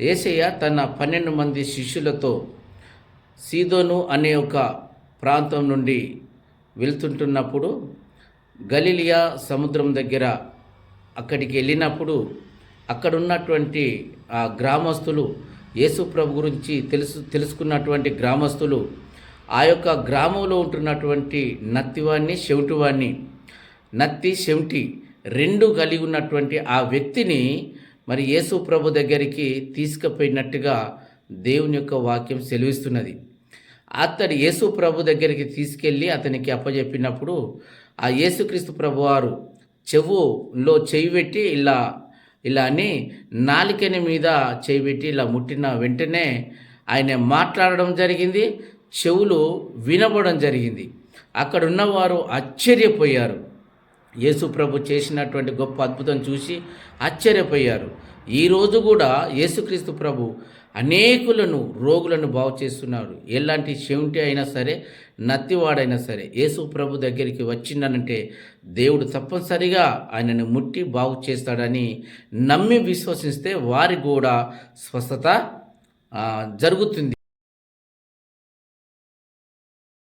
ఏసయ్య తన పన్నెండు మంది శిష్యులతో సీదోను అనే ఒక ప్రాంతం నుండి వెళ్తుంటున్నప్పుడు గలిలియా సముద్రం దగ్గర అక్కడికి వెళ్ళినప్పుడు అక్కడున్నటువంటి ఆ గ్రామస్తులు యేసు ప్రభు గురించి తెలుసు తెలుసుకున్నటువంటి గ్రామస్తులు ఆ యొక్క గ్రామంలో ఉంటున్నటువంటి నత్తివాణ్ణి చెవిటివాణ్ణి నత్తి చెవిటి రెండు కలిగి ఉన్నటువంటి ఆ వ్యక్తిని మరి యేసు ప్రభు దగ్గరికి తీసుకుపోయినట్టుగా దేవుని యొక్క వాక్యం సెలవిస్తున్నది. అతడు యేసు ప్రభు దగ్గరికి తీసుకెళ్ళి అతనికి అప్పచెప్పినప్పుడు ఆ యేసుక్రీస్తు ప్రభు వారు చెవులో చెయ్యి పెట్టి ఇలా ఇలా అని నాలికని మీద చేయి పెట్టి ఇలా ముట్టిన వెంటనే ఆయన మాట్లాడడం జరిగింది చెవులు వినబడడం జరిగింది. అక్కడ ఉన్నవారు ఆశ్చర్యపోయారు. యేసుప్రభు చేసినటువంటి గొప్ప అద్భుతం చూసి ఆశ్చర్యపోయారు. ఈరోజు కూడా యేసుక్రీస్తు ప్రభు అనేకులను రోగులను బాగు చేస్తున్నారు ఎలాంటి చెవిటి అయినా సరే నత్తివాడైనా సరే యేసు ప్రభు దగ్గరికి వచ్చిందనంటే దేవుడు తప్పనిసరిగా ఆయనను ముట్టి బాగు చేస్తాడని నమ్మి విశ్వసిస్తే వారికి కూడా స్వస్థత జరుగుతుంది.